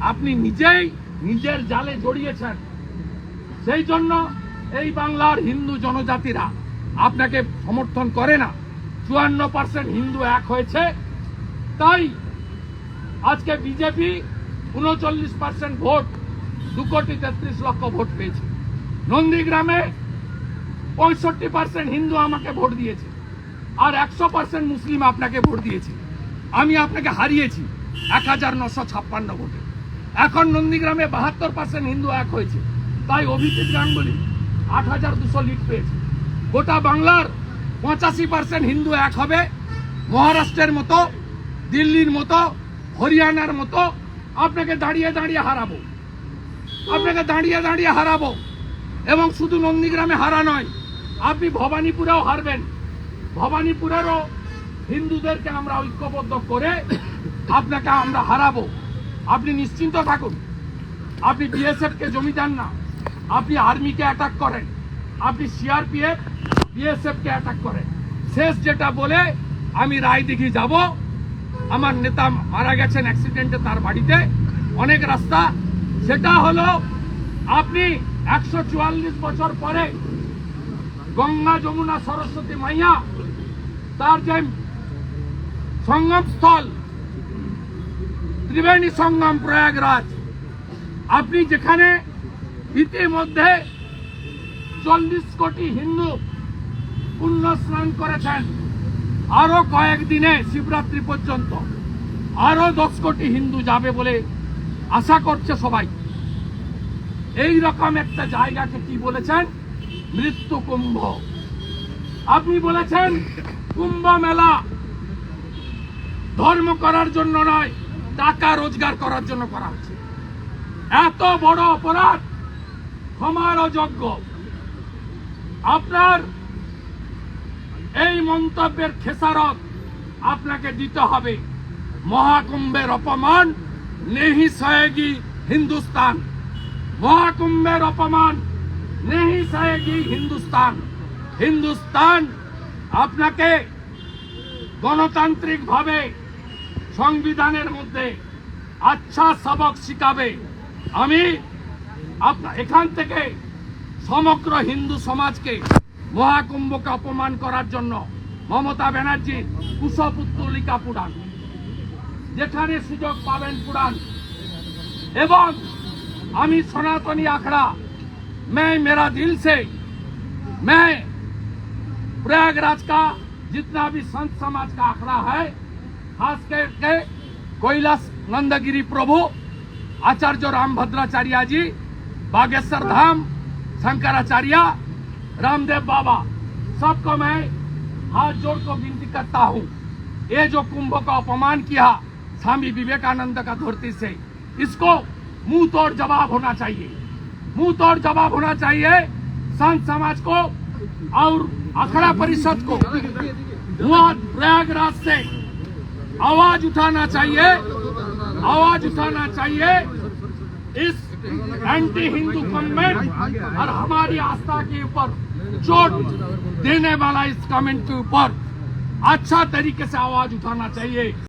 আপনি নিজেই নিজের জালে জড়িয়েছেন। সেই জন্য এই বাংলার হিন্দু জনজাতিরা আপনাকে সমর্থন করে না। চুয়ান্ন পার্সেন্ট হিন্দু এক হয়েছে। তাই আজকে বিজেপি উনচল্লিশ পার্সেন্ট ভোট, দু কোটি তেত্রিশ লক্ষ ভোট পেয়েছে। নন্দীগ্রামে পঁয়ষট্টি পার্সেন্ট হিন্দু আমাকে ভোট দিয়েছে আর একশো পার্সেন্ট মুসলিম আপনাকে ভোট দিয়েছে। আমি আপনাকে হারিয়েছি এক হাজার নশো ছাপ্পান্ন ভোটে। এখন নন্দীগ্রামে বাহাত্তর পার্সেন্ট হিন্দু এক হয়েছে। তাই অভিজিৎ গাঙ্গুলি আট হাজার দুশো লিড পেয়েছে। গোটা বাংলার পঁচাশি পার্সেন্ট হিন্দু এক হবে। মহারাষ্ট্রের মতো, দিল্লির মতো, হরিয়ানার মতো আপনাকে দাঁড়িয়ে দাঁড়িয়ে হারাবো। আপনাকে দাঁড়িয়ে দাঁড়িয়ে হারাবো। এবং শুধু নন্দীগ্রামে হারা নয়, আপনি ভবানীপুরেও হারবেন। ভবানীপুরেরও হিন্দুদেরকে আমরা ঐক্যবদ্ধ করে আপনাকে আমরা হারাবো। আপনি নিশ্চিন্ত থাকুন। আপনি বিএসএফ কে জমি দেন না। আপনি আর্মিকে অ্যাটাক করেন। আপনি সিআরপিএফ বিএসএফ কে অ্যাটাক করেন। শেষ যেটা বলে, আমি রায়দিঘি যাব। আমার নেতা মারা গেছেন অ্যাক্সিডেন্টে তার বাড়িতে। অনেক রাস্তা। সেটা হলো, আপনি একশো চুয়াল্লিশ বছর পরে গঙ্গা যমুনা সরস্বতী মাইয়া, তার যে সঙ্গম স্থল ত্রিবেণী সঙ্গম প্রয়াগরাজ। আপনি যেখানে ইতিমধ্যে চল্লিশ কোটি হিন্দু পুণ্য স্নান করেছেন, আরও কয়েকদিনে শিবরাত্রি পর্যন্ত আরও দশ কোটি হিন্দু যাবে বলে আশা করছে সবাই। এই রকম একটা জায়গাকে কি বলেছেন? মৃত্যু কুম্ভ। আপনি বলেছেন কুম্ভ মেলা ধর্ম করার জন্য নয় টাকা রোজগার করার জন্য করা হচ্ছে। এত বড় অপরাধ ক্ষমার অযোগ্য। আপনার এই মন্তব্যের খেসারত আপনাকে দিতে হবে। মহাকুম্ভের অপমান, নেহি সহেগি হিন্দুস্তান। মহাকুম্ভের অপমান, নেহি সহেগি হিন্দুস্তান। হিন্দুস্তান আপনাকে গণতান্ত্রিক ভাবে সংবিধানের মধ্যে আচ্ছা সবক শিখাবে আমি আপনা- এখান থেকে সমগ্র হিন্দু সমাজকে মহাকুম্ভকে অপমান করার জন্য মমতা ব্যানার্জির কুশপুত্তলিকা পুরাণ যেখানে সুযোগ পাবেন পুরাণ এবং আমি সনাতনী আখড়া मैं मेरा दिल से मैं प्रयागराज का जितना भी संत समाज का आखड़ा है खास करके कैलाश नंदगिरी प्रभु, आचार्य राम भद्राचार्य जी, बागेश्वर धाम, शंकराचार्य, रामदेव बाबा, सबको मैं हाथ जोड़ को विनती करता हूँ। ये जो कुंभ का अपमान किया स्वामी विवेकानंद का धरती से, इसको मुँह तोड़ जवाब होना चाहिए। मुँह तोड़ जवाब होना चाहिए संत समाज को और अखड़ा परिषद को। प्रयागराज से आवाज़ उठाना चाहिए। आवाज़ उठाना चाहिए। इस एंटी हिंदू कमेंट और हमारी आस्था के ऊपर चोट देने वाला इस कमेंट के ऊपर अच्छा तरीके से आवाज़ उठाना चाहिए।